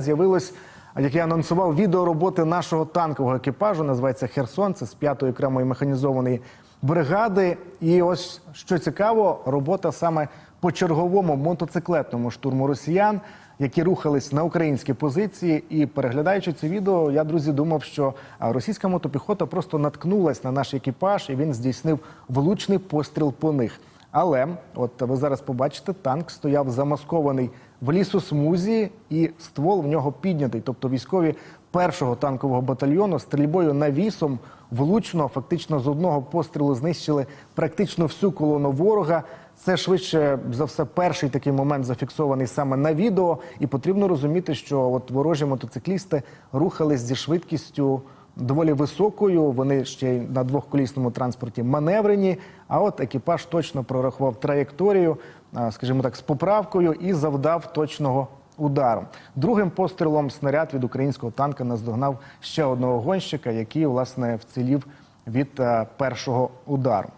З'явилось, як я анонсував, відео роботи нашого танкового екіпажу. Називається Херсон. Це з п'ятої окремої механізованої бригади. І ось що цікаво, робота саме по черговому мотоциклетному штурму росіян, які рухались на українські позиції. І переглядаючи це відео, я друзі думав, що російська мотопіхота просто наткнулась на наш екіпаж, і він здійснив влучний постріл по них. Але от ви зараз побачите, танк стояв замаскований в лісосмузі, і ствол в нього піднятий. Тобто військові першого танкового батальйону стрільбою навісом влучно, фактично з одного пострілу знищили практично всю колону ворога. Це швидше за все перший такий момент зафіксований саме на відео. І потрібно розуміти, що от ворожі мотоциклісти рухались зі швидкістю доволі високою. Вони ще й на двохколісному транспорті маневрені. А от екіпаж точно прорахував траєкторію, скажімо так, з поправкою і завдав точного удару. Другим пострілом снаряд від українського танка наздогнав ще одного гонщика, який власне вцілів від е, першого удару.